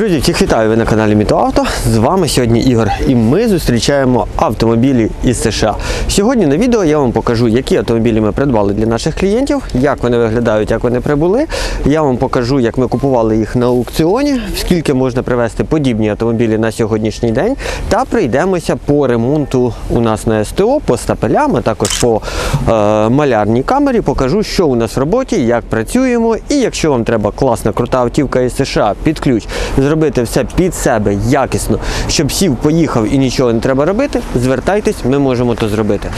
Друзі, всіх вітаю ви на каналі Мітоавто. З вами сьогодні Ігор, і ми зустрічаємо автомобілі із США. Сьогодні на відео я вам покажу, які автомобілі ми придбали для наших клієнтів, як вони виглядають, як вони прибули. Я вам покажу, як ми купували їх на аукціоні, скільки можна привезти подібні автомобілі на сьогоднішній день. Та прийдемося по ремонту у нас на СТО, по стапелям, а також по е, малярній камері. Покажу, що у нас в роботі, як працюємо. І якщо вам треба класна крута автівка із США під ключ, зробити все під себе якісно, щоб сів, поїхав і нічого не треба робити, звертайтесь, ми можемо то зробити.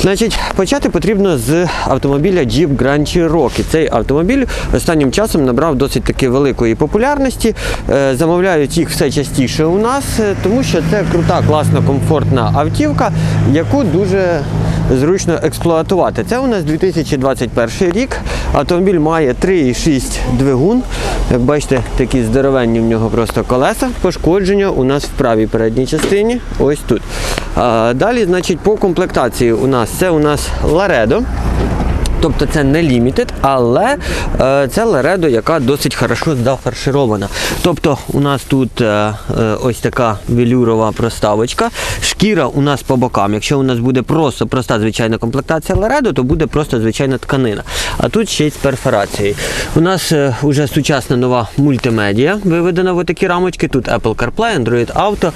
Значить, почати потрібно з автомобіля Jeep Grand Cherokee. Цей автомобіль останнім часом набрав досить таки великої популярності. Е, Замовляють їх все частіше у нас, е, тому що це крута, класна, комфортна автівка, яку дуже зручно експлуатувати. Це у нас 2021 рік. Автомобіль має 3,6 двигун. Як бачите, такі здоровенні в нього просто колеса. Пошкодження у нас в правій передній частині. Ось тут. Далі, значить, по комплектації у нас це у нас Laredo. Тобто це не лімітед, але е, це Ларедо, яка досить хорошо зафарширована. Тобто у нас тут е, е, ось така велюрова проставочка. Шкіра у нас по бокам. Якщо у нас буде просто проста звичайна комплектація Ларедо, то буде просто звичайна тканина. А тут ще й з перфорацією. У нас е, вже сучасна нова мультимедіа виведена в такі рамочки. Тут Apple CarPlay, Android Auto.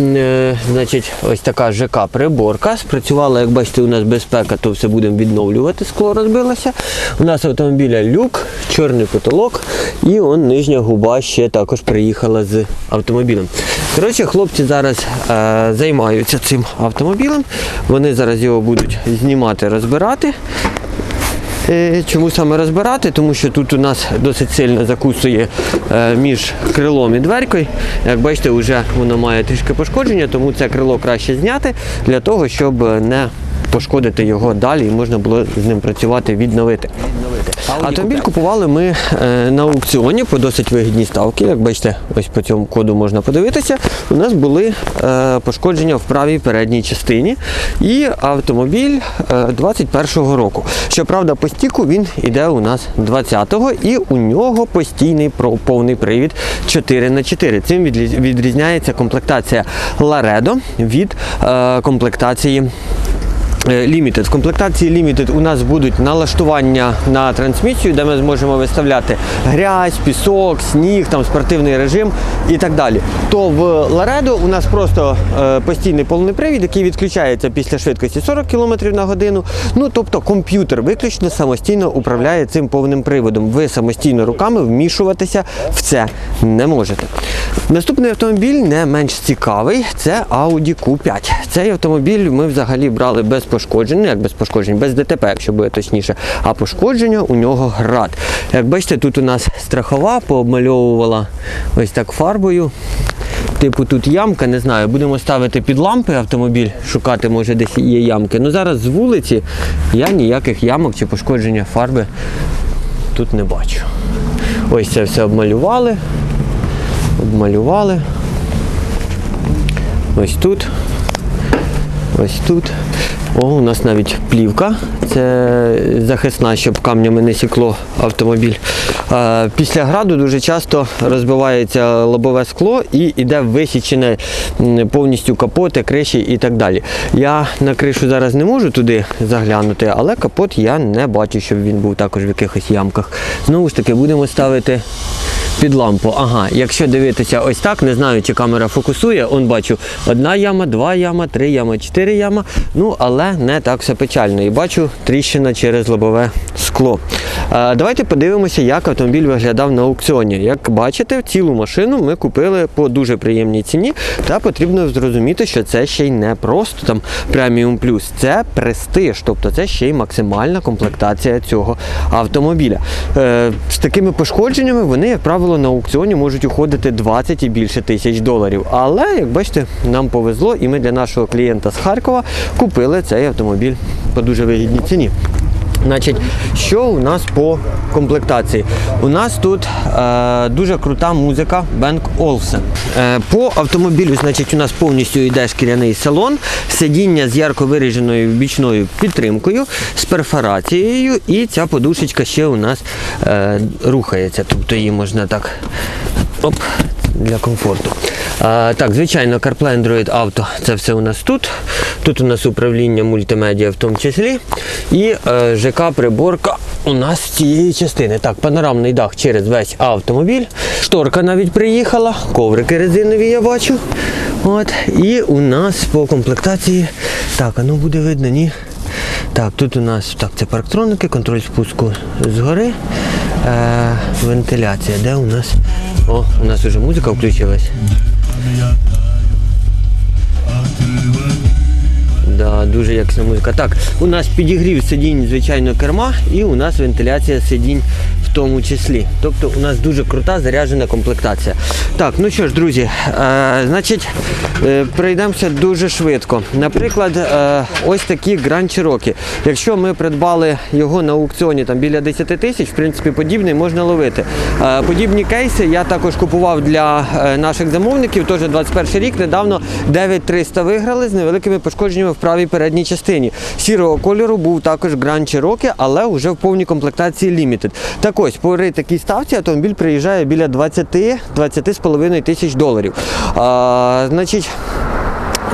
Е, значить, ось така ЖК приборка. Спрацювала, як бачите, у нас безпека, то все будемо відновлювати. Скло розбилося. У нас автомобіля люк, чорний потолок і он нижня губа ще також приїхала з автомобілем. Коротше, хлопці зараз е, займаються цим автомобілем. Вони зараз його будуть знімати, розбирати. Е, Чому саме розбирати? Тому що тут у нас досить сильно закусує е, між крилом і дверкою. Як бачите, вже воно має трішки пошкодження, тому це крило краще зняти для того, щоб не пошкодити його далі і можна було з ним працювати, відновити. Автомобіль купували ми е, на аукціоні по досить вигідній ставці. Як бачите, ось по цьому коду можна подивитися. У нас були е, пошкодження в правій передній частині. І автомобіль е, 21-го року. Щоправда, по стіку він іде у нас 20-го і у нього постійний повний привід 4х4. Цим відрізняється комплектація Laredo від е, комплектації Е, Limited. В комплектації Limited у нас будуть налаштування на трансмісію, де ми зможемо виставляти грязь, пісок, сніг, там спортивний режим і так далі. То в Laredo у нас просто е, постійний повний привід, який відключається після швидкості 40 км на годину. Ну тобто комп'ютер виключно самостійно управляє цим повним приводом. Ви самостійно руками вмішуватися в це не можете. Наступний автомобіль не менш цікавий, це Audi Q5. Цей автомобіль ми взагалі брали без пошкоджень, ну, як без пошкоджень, без ДТП, якщо буде точніше. А пошкодження у нього град. Як бачите, тут у нас страхова пообмальовувала ось так фарбою. Типу тут ямка, не знаю, будемо ставити під лампи автомобіль, шукати, може десь є ямки. Ну зараз з вулиці я ніяких ямок чи пошкодження фарби тут не бачу. Ось це все обмалювали обмалювали. Ось тут. Ось тут. О, у нас навіть плівка. Це захисна, щоб камнями не сікло автомобіль. Після граду дуже часто розбивається лобове скло і йде висічене повністю капоти, криші і так далі. Я на кришу зараз не можу туди заглянути, але капот я не бачу, щоб він був також в якихось ямках. Знову ж таки, будемо ставити під лампу. Ага, якщо дивитися ось так, не знаю, чи камера фокусує, он бачу одна яма, два яма, три яма, чотири яма. Ну, але не так все печально. І бачу тріщина через лобове скло. Е, давайте подивимося, як автомобіль виглядав на аукціоні. Як бачите, цілу машину ми купили по дуже приємній ціні. Та потрібно зрозуміти, що це ще й не просто там преміум плюс, це престиж, тобто це ще й максимальна комплектація цього автомобіля. Е, з такими пошкодженнями вони, як правило, на аукціоні можуть уходити 20 і більше тисяч доларів. Але, як бачите, нам повезло, і ми для нашого клієнта з Харкова купили цей автомобіль по дуже вигідній ціні. Значить, що у нас по комплектації? У нас тут е, дуже крута музика Бенк Олсен. Е, по автомобілю, значить, у нас повністю йде шкіряний салон, сидіння з ярко виріженою бічною підтримкою, з перфорацією, і ця подушечка ще у нас е, рухається. Тобто її можна так Оп, для комфорту. А, так, звичайно, CarPlay Android Auto це все у нас тут. Тут у нас управління мультимедіа в тому числі. І е, ЖК приборка у нас з цієї частини. Так, панорамний дах через весь автомобіль. Шторка навіть приїхала, коврики резинові я бачу. От. І у нас по комплектації. Так, а ну буде видно, ні. Так, тут у нас так, це парктроники, контроль спуску згори. Е, вентиляція. Де у нас? О, у нас вже музика включилась. Да, дуже якісна музика. Так, у нас підігрів сидінь, звичайно, керма, і у нас вентиляція сидінь тому числі. Тобто у нас дуже крута заряджена комплектація. Так, ну що ж, друзі, е, значить, е, пройдемося дуже швидко. Наприклад, е, ось такі Grand Cherokee. Якщо ми придбали його на аукціоні там біля 10 тисяч, в принципі, подібний можна ловити. Е, подібні кейси я також купував для е, наших замовників, теж 21 рік, недавно 9300 виграли з невеликими пошкодженнями в правій передній частині. Сірого кольору був також Grand Cherokee, але вже в повній комплектації Limited. Так ось, по такій ставці автомобіль приїжджає біля 20-20,5 тисяч доларів. А, значить,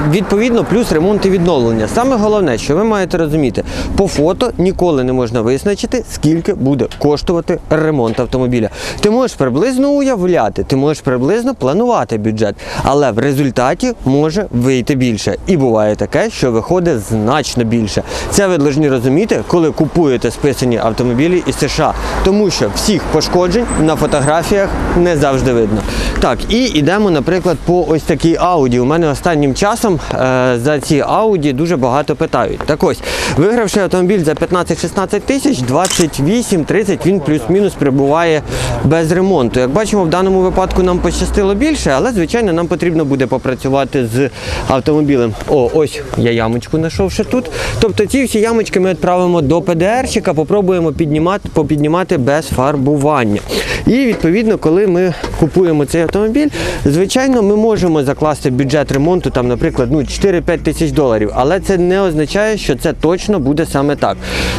Відповідно, плюс ремонт і відновлення. Саме головне, що ви маєте розуміти, по фото ніколи не можна визначити, скільки буде коштувати ремонт автомобіля. Ти можеш приблизно уявляти, ти можеш приблизно планувати бюджет, але в результаті може вийти більше. І буває таке, що виходить значно більше. Це ви повинні розуміти, коли купуєте списані автомобілі із США, тому що всіх пошкоджень на фотографіях не завжди видно. Так, і йдемо, наприклад, по ось такій Audi. У мене останнім часом е, за ці Audi дуже багато питають. Так ось, вигравши автомобіль за 15-16 тисяч, 28-30 він плюс-мінус прибуває без ремонту. Як бачимо, в даному випадку нам пощастило більше, але звичайно нам потрібно буде попрацювати з автомобілем. О, ось я ямочку знайшов ще тут. Тобто ці всі ямочки ми відправимо до ПДРщика, попробуємо піднімати, попіднімати без фарбування. І відповідно, коли ми купуємо цей автомобіль, звичайно, ми можемо закласти бюджет ремонту, там, наприклад, ну 4-5 тисяч доларів, але це не означає, що це точно буде саме так.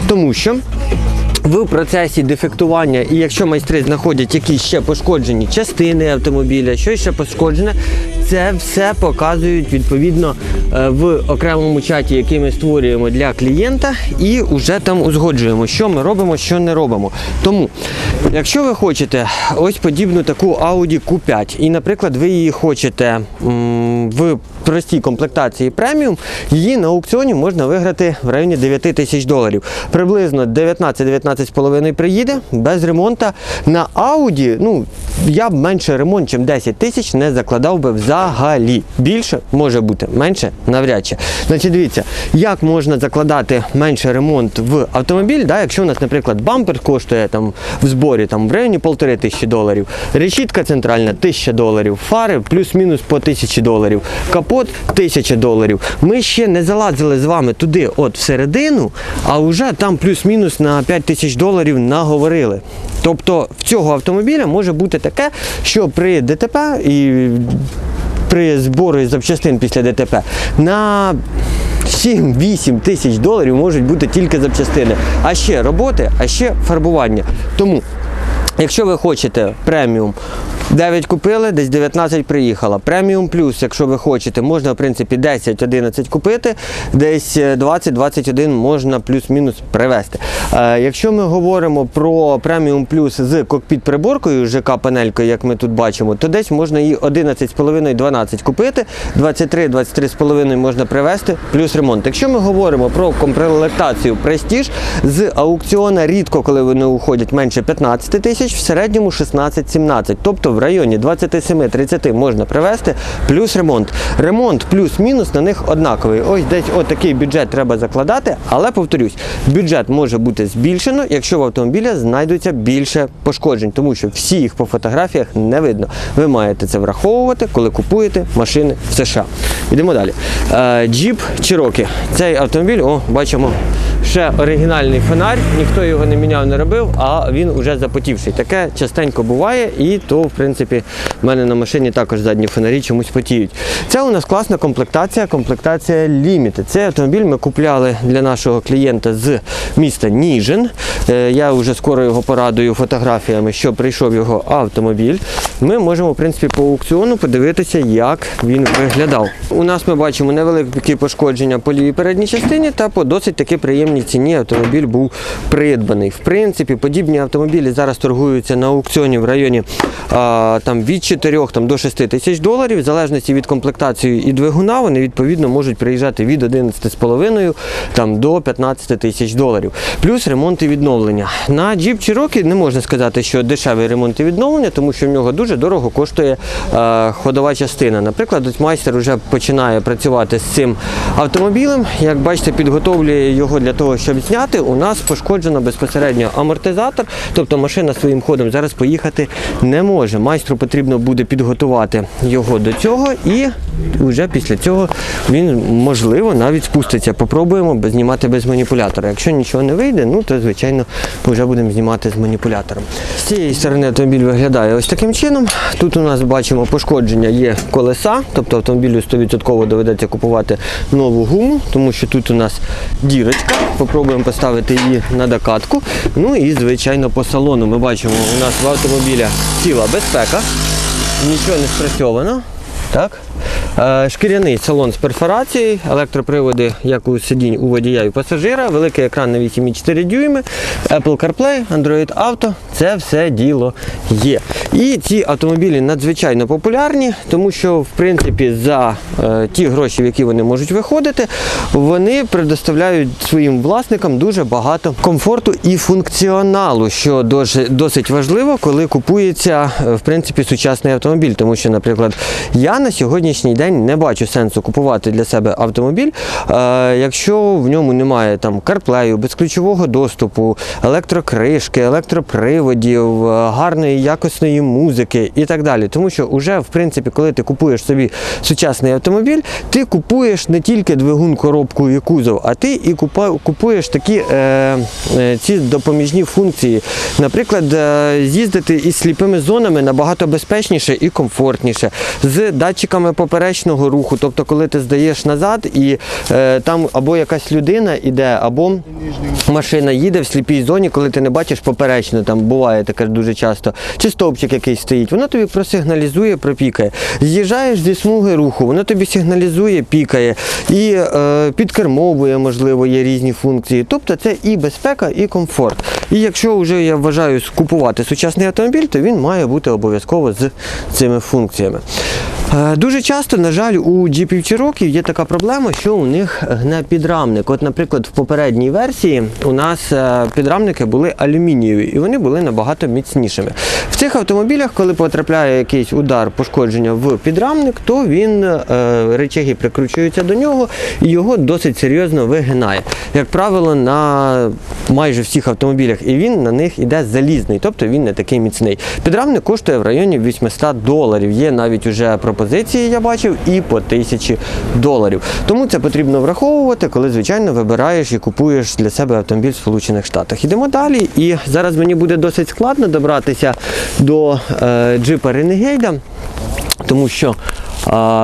Тому що. В процесі дефектування, і якщо майстри знаходять якісь ще пошкоджені частини автомобіля, що ще пошкоджене, це все показують відповідно е, в окремому чаті, який ми створюємо для клієнта, і вже там узгоджуємо, що ми робимо, що не робимо. Тому, якщо ви хочете ось подібну таку Audi Q5, і, наприклад, ви її хочете в простій комплектації преміум, її на аукціоні можна виграти в районі 9 тисяч доларів. Приблизно 19-19,5 приїде без ремонту. На Audi, ну, я б менше ремонт, ніж 10 тисяч не закладав би взагалі. Більше може бути, менше навряд чи. Значить, дивіться, як можна закладати менше ремонт в автомобіль, да, якщо у нас, наприклад, бампер коштує там в зборі там, в районі полтори тисячі доларів, решітка центральна 1000 доларів, фари плюс-мінус по 1000 доларів, капот 1000 доларів. Ми ще не залазили з вами туди, от всередину, а вже там плюс-мінус на 5 тисяч доларів наговорили. Тобто в цього автомобіля може бути таке, що при ДТП і при зборі запчастин після ДТП на 7-8 тисяч доларів можуть бути тільки запчастини. А ще роботи, а ще фарбування. Тому, якщо ви хочете преміум 9 купили, десь 19 приїхала. Преміум плюс, якщо ви хочете, можна в принципі 10-11 купити, десь 20-21 можна плюс-мінус привезти. Е, якщо ми говоримо про преміум плюс з кокпіт-приборкою, ЖК-панелькою, як ми тут бачимо, то десь можна її 11,5-12 купити, 23-23,5 можна привезти, плюс ремонт. Якщо ми говоримо про комплектацію Prestige, з аукціона рідко, коли вони уходять менше 15 тисяч, в середньому 16-17. Тобто районі 27-30 можна привезти, плюс ремонт. Ремонт плюс-мінус на них однаковий. Ось десь отакий бюджет треба закладати, але повторюсь, бюджет може бути збільшено, якщо в автомобіля знайдуться більше пошкоджень, тому що всі їх по фотографіях не видно. Ви маєте це враховувати, коли купуєте машини в США. Йдемо далі. Е, Джіп Cherokee. Цей автомобіль, о, бачимо. Ще оригінальний фонарь, ніхто його не міняв, не робив, а він уже запотівший. Таке частенько буває, і то, в принципі, принципі, в мене на машині також задні фонарі чомусь потіють. Це у нас класна комплектація, комплектація Limited. Цей автомобіль ми купляли для нашого клієнта з міста Ніжин. Е, Я вже скоро його порадую фотографіями, що прийшов його автомобіль. Ми можемо, в принципі, по аукціону подивитися, як він виглядав. У нас ми бачимо невеликі пошкодження по лівій передній частині та по досить таки приємній ціні автомобіль був придбаний. В принципі, подібні автомобілі зараз торгуються на аукціоні в районі а, там, від 4 там, до 6 тисяч доларів. В залежності від комплектації і двигуна, вони відповідно можуть приїжджати від 11,5 там, до 15 тисяч доларів. Плюс ремонт і відновлення. На Jeep Cherokee не можна сказати, що дешевий ремонт і відновлення, тому що в нього дуже дорого коштує е, ходова частина. Наприклад, майстер вже починає працювати з цим автомобілем. Як бачите, підготовлює його для того, щоб зняти. У нас пошкоджено безпосередньо амортизатор, тобто машина своїм ходом зараз поїхати не може. Майстру потрібно буде підготувати його до цього, і вже після цього він можливо навіть спуститься. Попробуємо знімати без маніпулятора. Якщо нічого не вийде, ну то звичайно вже будемо знімати з маніпулятором. З цієї сторони автомобіль виглядає ось таким чином. Тут у нас бачимо пошкодження є колеса, тобто автомобілю 100% доведеться купувати нову гуму, тому що тут у нас дірочка. Попробуємо поставити її на докатку. Ну і звичайно по салону ми бачимо, у нас в автомобіля ціла безпека, нічого не спрацьовано. Так. Е, Шкіряний салон з перфорацією, електроприводи, як у сидінь у водія і пасажира, великий екран на 8,4 дюйми, Apple CarPlay, Android Auto, це все діло є. І ці автомобілі надзвичайно популярні, тому що в принципі за е, ті гроші, в які вони можуть виходити, вони предоставляють своїм власникам дуже багато комфорту і функціоналу, що досить важливо, коли купується е, в принципі сучасний автомобіль. Тому що, наприклад, я на сьогоднішній день не бачу сенсу купувати для себе автомобіль, е, якщо в ньому немає там CarPlay, безключового доступу, електрокришки, електроприводів, е, гарної якісної музики і так далі. Тому що вже, в принципі, коли ти купуєш собі сучасний автомобіль, ти купуєш не тільки двигун, коробку і кузов, а ти і купуєш такі е, е, ці допоміжні функції. Наприклад, з'їздити із сліпими зонами набагато безпечніше і комфортніше, з датчиками поперечного руху. Тобто, коли ти здаєш назад і е, там або якась людина іде, або машина їде в сліпій зоні, коли ти не бачиш поперечно, там буває таке дуже часто, чи стовпчик якийсь стоїть, воно тобі просигналізує, пропікає. З'їжджаєш зі смуги руху, воно тобі сигналізує, пікає, і е, підкермовує, можливо, є різні функції. Тобто це і безпека, і комфорт. І якщо вже я вважаю купувати сучасний автомобіль, то він має бути обов'язково з цими функціями. Е, Дуже часто, на жаль, у Jeep Cherokee є така проблема, що у них гне підрамник. От, наприклад, в попередній версії у нас е, підрамники були алюмінієві і вони були набагато міцнішими. В цих автомобілях, коли потрапляє якийсь удар пошкодження в підрамник, то він е, речаги прикручуються до нього і його досить серйозно вигинає. Як правило, на майже всіх автомобілях, і він на них іде залізний, тобто він не такий міцний. Підрамник коштує в районі 800 доларів. Є навіть уже пропозиції, я бачив, і по 1000 доларів. Тому це потрібно враховувати, коли, звичайно, вибираєш і купуєш для себе автомобіль в Сполучених Штатах. Ідемо далі. І зараз мені буде досить складно добратися до е, джипа Ренегейда, тому що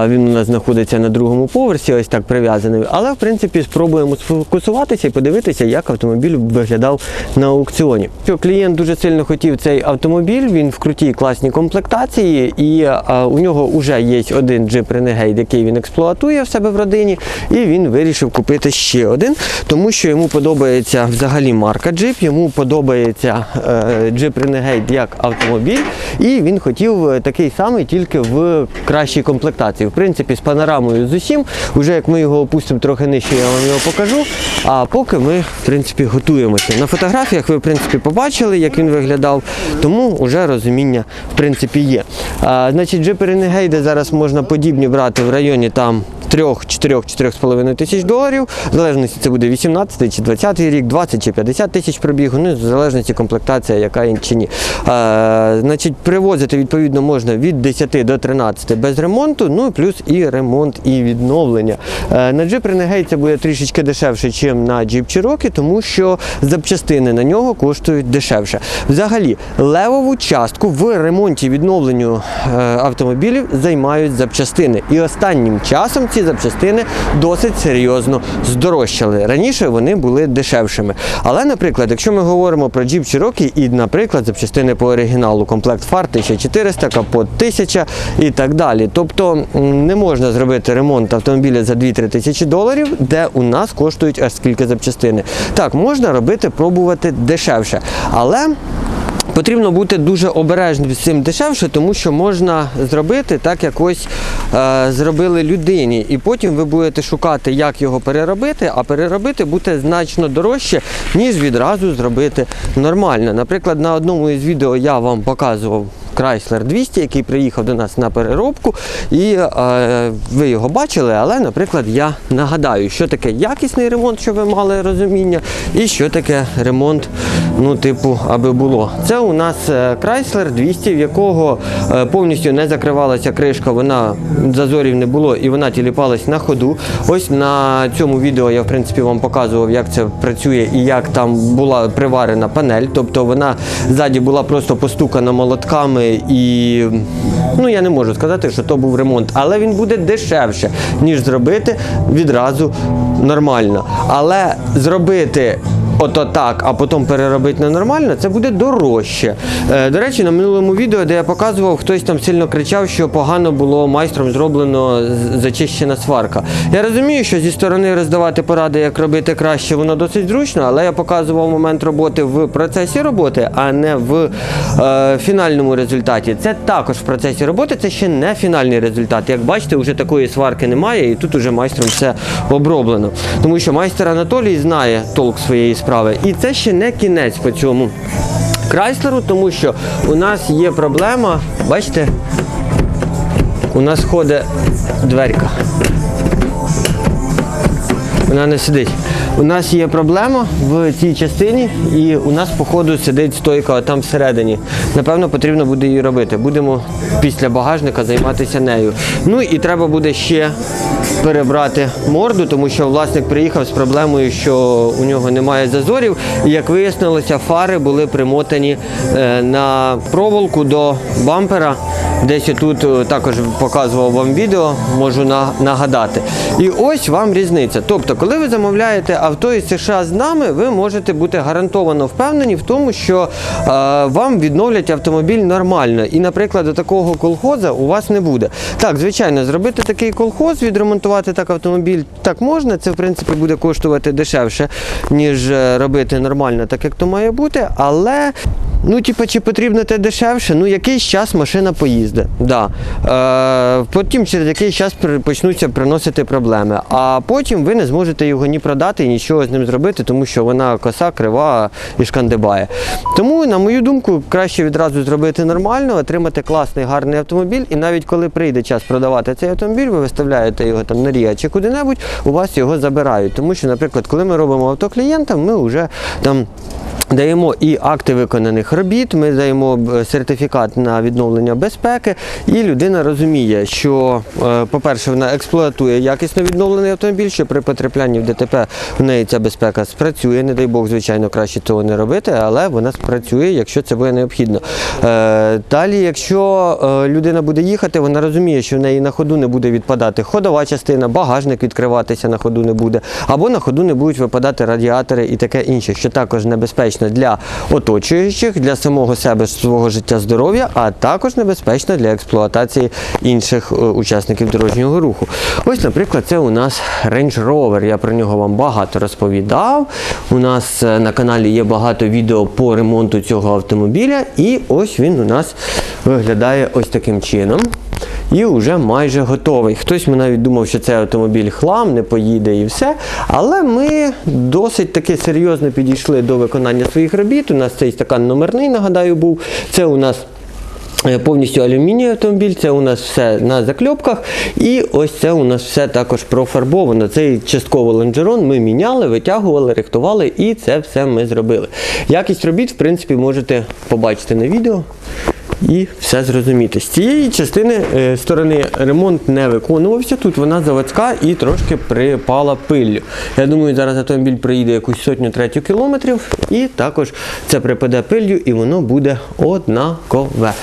він у нас знаходиться на другому поверсі, ось так прив'язаний. Але в принципі спробуємо сфокусуватися і подивитися, як автомобіль виглядав на аукціоні. Клієнт дуже сильно хотів цей автомобіль, він в крутій класній комплектації, і у нього вже є один джип Renegade, який він експлуатує в себе в родині, і він вирішив купити ще один, тому що йому подобається взагалі марка джип, йому подобається е, джип Renegade як автомобіль, і він хотів е, такий самий, тільки в кращій комплектації. В принципі, з панорамою з усім. Уже як ми його опустимо трохи нижче, я вам його покажу. А поки ми, в принципі, готуємося. На фотографіях ви, в принципі, побачили, як він виглядав, тому вже розуміння, в принципі, є. А, значить, джипи Renegade зараз можна подібні брати в районі там 3-4-4,5 тисяч доларів. В залежності це буде 18 чи 20 рік, 20 чи 50 тисяч пробігу, ну, в залежності комплектація, яка чи ні. А, значить, привозити відповідно можна від 10 до 13 без ремонту. Ремонту, ну і плюс і ремонт і відновлення. Е, На Jeep Renegade це буде трішечки дешевше, ніж на Jeep Cherokee, тому що запчастини на нього коштують дешевше. Взагалі, левову частку в ремонті відновленню е, автомобілів займають запчастини. І останнім часом ці запчастини досить серйозно здорожчали. Раніше вони були дешевшими. Але, наприклад, якщо ми говоримо про Jeep Cherokee і, наприклад, запчастини по оригіналу, комплект фар 1400, капот 1000 і так далі. Тобто не можна зробити ремонт автомобіля за 2-3 тисячі доларів, де у нас коштують аж скільки запчастини. Так, можна робити, пробувати дешевше. Але Потрібно бути дуже обережним з цим дешевше, тому що можна зробити так, як ось е, зробили людині. І потім ви будете шукати, як його переробити, а переробити буде значно дорожче, ніж відразу зробити нормально. Наприклад, на одному із відео я вам показував. Chrysler 200, який приїхав до нас на переробку, і е, ви його бачили, але, наприклад, я нагадаю, що таке якісний ремонт, щоб ви мали розуміння, і що таке ремонт, ну, типу, аби було. Це у нас е, Chrysler 200, в якого е, повністю не закривалася кришка, вона зазорів не було і вона тіліпалась на ходу. Ось на цьому відео я в принципі вам показував, як це працює і як там була приварена панель. Тобто вона ззаді була просто постукана молотками і ну я не можу сказати, що то був ремонт, але він буде дешевше, ніж зробити відразу нормально. Але зробити ото так, а потім переробити на нормально, це буде дорожче. Е, до речі, на минулому відео, де я показував, хтось там сильно кричав, що погано було майстром зроблено зачищена сварка. Я розумію, що зі сторони роздавати поради, як робити краще, воно досить зручно, але я показував момент роботи в процесі роботи, а не в е, фінальному результаті. Це також в процесі роботи, це ще не фінальний результат. Як бачите, вже такої сварки немає, і тут уже майстром все оброблено. Тому що майстер Анатолій знає толк своєї справи. І це ще не кінець по цьому Крайслеру, тому що у нас є проблема, бачите, у нас ходить дверка. Вона не сидить. У нас є проблема в цій частині, і у нас, походу, сидить стойка там всередині. Напевно, потрібно буде її робити. Будемо після багажника займатися нею. Ну і треба буде ще перебрати морду, тому що власник приїхав з проблемою, що у нього немає зазорів. І як вияснилося, фари були примотані е, на проволоку до бампера. Десь я тут е, також показував вам відео, можу нагадати. І ось вам різниця. Тобто, коли ви замовляєте авто із США з нами, ви можете бути гарантовано впевнені в тому, що е, вам відновлять автомобіль нормально. І, наприклад, до такого колхоза у вас не буде. Так, звичайно, зробити такий колхоз, відремонтувати так автомобіль так можна. Це в принципі буде коштувати дешевше, ніж е, робити нормально, так як то має бути. Але Ну, типа, чи потрібно те дешевше? Ну, якийсь час машина поїздить. Да. Е, потім через якийсь час почнуться приносити проблеми. А потім ви не зможете його ні продати, і нічого з ним зробити, тому що вона коса, крива і шкандибає. Тому, на мою думку, краще відразу зробити нормально, отримати класний, гарний автомобіль. І навіть коли прийде час продавати цей автомобіль, ви виставляєте його там на Ріа чи куди-небудь, у вас його забирають. Тому що, наприклад, коли ми робимо авто клієнтам, ми вже там. Даємо і акти виконаних робіт, ми даємо е, сертифікат на відновлення безпеки, і людина розуміє, що, е, по-перше, вона експлуатує якісно відновлений автомобіль, що при потраплянні в ДТП в неї ця безпека спрацює. Не дай Бог, звичайно, краще цього не робити, але вона спрацює, якщо це буде необхідно. Е, Далі, якщо людина буде їхати, вона розуміє, що в неї на ходу не буде відпадати ходова частина, багажник відкриватися на ходу не буде, або на ходу не будуть випадати радіатори і таке інше, що також небезпечно для оточуючих, для самого себе, свого життя, здоров'я, а також небезпечно для експлуатації інших е, учасників дорожнього руху. Ось, наприклад, це у нас Range Rover. Я про нього вам багато розповідав. У нас е, на каналі є багато відео по ремонту цього автомобіля, і ось він у нас виглядає ось таким чином. І вже майже готовий. Хтось ми навіть думав, що цей автомобіль хлам, не поїде і все. Але ми досить таки серйозно підійшли до виконання своїх робіт. У нас цей стакан номерний, нагадаю, був. Це у нас е, повністю алюмінієвий автомобіль, це у нас все на закльопках. І ось це у нас все також профарбовано. Цей частково лонжерон ми міняли, витягували, рихтували, і це все ми зробили. Якість робіт, в принципі, можете побачити на відео. І все зрозуміти. З цієї частини е, сторони ремонт не виконувався. Тут вона заводська і трошки припала пиллю. Я думаю, зараз автомобіль проїде якусь сотню третю кілометрів, і також це припаде пиллю, і воно буде однакове.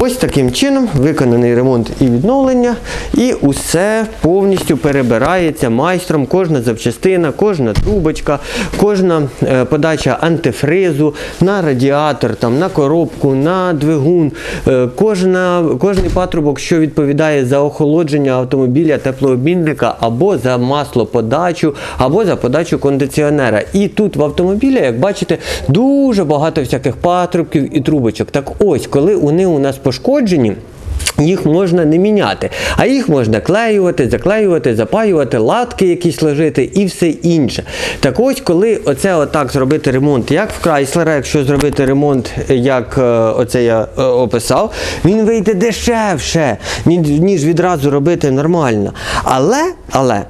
Ось таким чином виконаний ремонт і відновлення, і усе повністю перебирається майстром. Кожна запчастина, кожна трубочка, кожна е, подача антифризу на радіатор, там, на коробку, на двигун, кожна, кожний патрубок, що відповідає за охолодження автомобіля, теплообмінника або за маслоподачу, або за подачу кондиціонера. І тут в автомобілі, як бачите, дуже багато всяких патрубків і трубочок. Так ось, коли вони у нас пошкоджені. Їх можна не міняти, а їх можна клеювати, заклеювати, запаювати, латки якісь ложити і все інше. Так ось, коли оце отак зробити ремонт, як в Крайслера, якщо зробити ремонт, як е, оце я е, описав, він вийде дешевше, ніж відразу робити нормально. Але, але.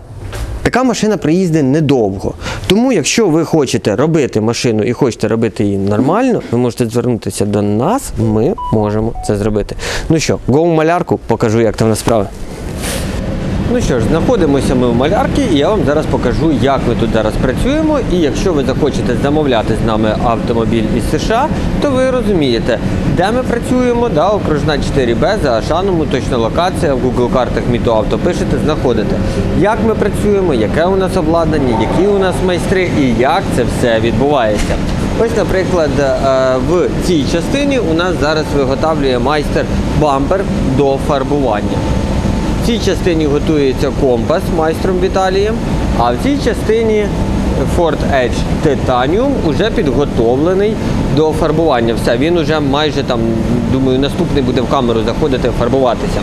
Така машина приїздить недовго. Тому, якщо ви хочете робити машину і хочете робити її нормально, ви можете звернутися до нас, ми можемо це зробити. Ну що, го малярку, покажу, як там насправді. Ну що ж, знаходимося ми в малярці, і я вам зараз покажу, як ми тут зараз працюємо. І якщо ви захочете замовляти з нами автомобіль із США, то ви розумієте, де ми працюємо, да, окружна 4Б за Ашаном, точна локація, в Google картах Мітоавто пишете, знаходите, як ми працюємо, яке у нас обладнання, які у нас майстри і як це все відбувається. Ось, наприклад, е, в цій частині у нас зараз виготовлює майстер бампер до фарбування. В цій частині готується компас майстром Віталієм, а в цій частині Ford Edge Titanium вже підготовлений до фарбування. Все, він вже майже там, думаю, наступний буде в камеру заходити фарбуватися.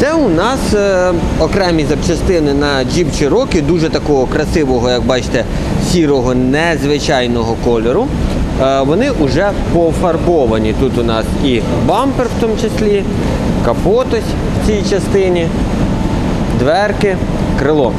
Це у нас е, окремі запчастини на Jeep Cherokee, дуже такого красивого, як бачите, сірого незвичайного кольору. Е, вони вже пофарбовані. Тут у нас і бампер в тому числі, капот ось в цій частині, дверки, крило.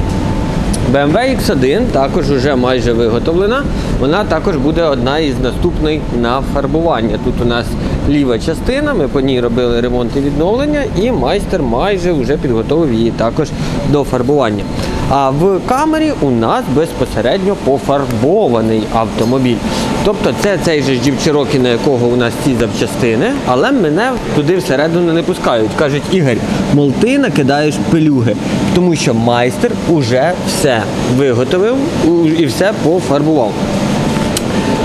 BMW X1 також вже майже виготовлена. Вона також буде одна із наступних на фарбування. Тут у нас ліва частина, ми по ній робили ремонт і відновлення, і майстер майже вже підготовив її також до фарбування. А в камері у нас безпосередньо пофарбований автомобіль. Тобто це цей же Cherokee, на якого у нас ці запчастини, але мене туди всередину не пускають. Кажуть, Ігор, мол, ти накидаєш пилюги, тому що майстер уже все виготовив і все пофарбував.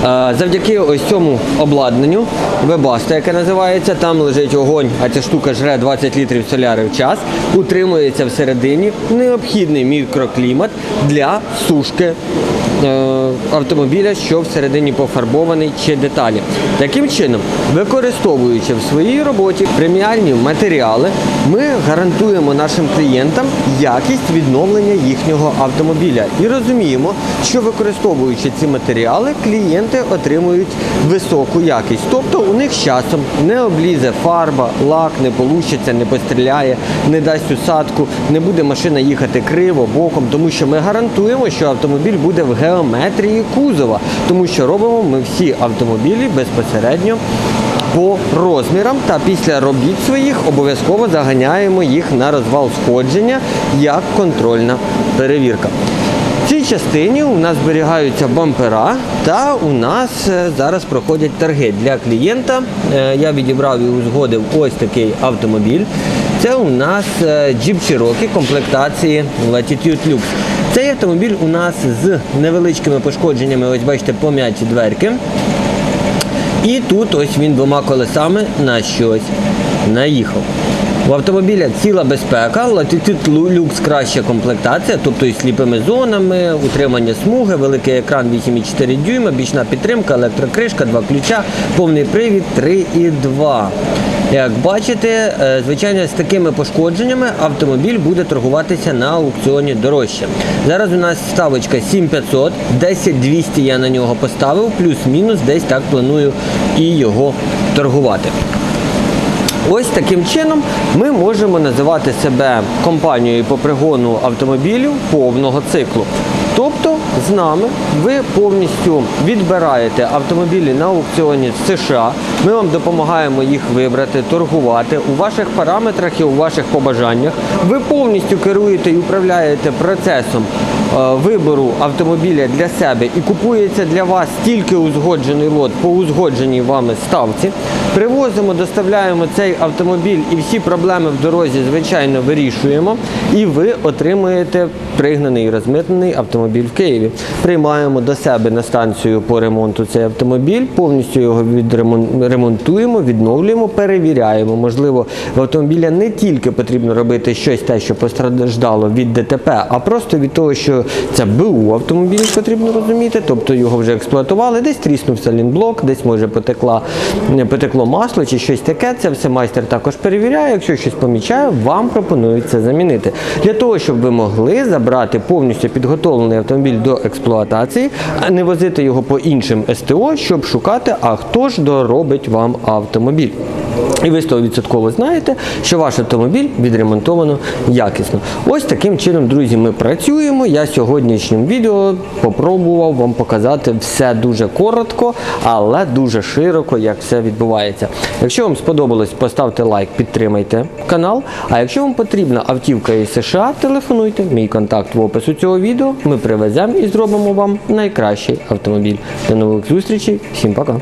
Е, Завдяки ось цьому обладнанню, вебаста, яке називається, там лежить огонь, а ця штука жре 20 літрів соляри в час, утримується всередині необхідний мікроклімат для сушки е, автомобіля, що всередині пофарбований чи деталі. Таким чином, використовуючи в своїй роботі преміальні матеріали, ми гарантуємо нашим клієнтам якість відновлення їхнього автомобіля і розуміємо, що використовуючи ці матеріали, клієнти отримують високу якість. Тобто у них з часом не облізе фарба, лак не получиться, не постріляє, не дасть усадку, не буде машина їхати криво, боком, тому що ми гарантуємо, що автомобіль буде в геометрії кузова, тому що робимо ми всі автомобілі безпосередньо по розмірам та після робіт своїх обов'язково заганяємо їх на розвал сходження як контрольна перевірка. В цій частині у нас зберігаються бампера, та у нас е, зараз проходять торги для клієнта. Е, Я відібрав і узгодив ось такий автомобіль. Це у нас е, Jeep Cherokee комплектації Latitude Lux. Цей автомобіль у нас з невеличкими пошкодженнями, ось бачите, пом'яті дверки. І тут ось він двома колесами на щось наїхав. У автомобіля ціла безпека, Latitude Lux краща комплектація, тобто із сліпими зонами, утримання смуги, великий екран 8,4 дюйма, бічна підтримка, електрокришка, два ключа, повний привід 3,2. Як бачите, е, звичайно, з такими пошкодженнями автомобіль буде торгуватися на аукціоні дорожче. Зараз у нас ставочка 7500, 10200 я на нього поставив, плюс-мінус десь так планую і його торгувати. Ось таким чином ми можемо називати себе компанією по пригону автомобілів повного циклу. Тобто з нами ви повністю відбираєте автомобілі на аукціоні з США. Ми вам допомагаємо їх вибрати, торгувати у ваших параметрах і у ваших побажаннях. Ви повністю керуєте і управляєте процесом е, вибору автомобіля для себе і купується для вас тільки узгоджений лот по узгодженій вами ставці. Привозимо, доставляємо цей автомобіль і всі проблеми в дорозі, звичайно, вирішуємо. І ви отримуєте пригнаний і розмитнений автомобіль в Києві. Приймаємо до себе на станцію по ремонту цей автомобіль, повністю його відремон- ремонтуємо, відновлюємо, перевіряємо. Можливо, в автомобіля не тільки потрібно робити щось те, що постраждало від ДТП, а просто від того, що це БУ автомобіль, потрібно розуміти, тобто його вже експлуатували, десь тріснув салінблок, десь може потекла, потекло масло чи щось таке. Це все майстер також перевіряє. Якщо щось помічає, вам пропонують це замінити. Для того, щоб ви могли забрати повністю підготовлений автомобіль до експлуатації, а не возити його по іншим СТО, щоб шукати, а хто ж доробить вам автомобіль. І ви 100% знаєте, що ваш автомобіль відремонтовано якісно. Ось таким чином, друзі, ми працюємо. Я сьогоднішнім відео попробував вам показати все дуже коротко, але дуже широко, як все відбувається. Якщо вам сподобалось, поставте лайк, підтримайте канал. А якщо вам потрібна автівка із США, телефонуйте. Мій контакт в опису цього відео. Ми привеземо і зробимо вам найкращий автомобіль. До нових зустрічей. Всім пока.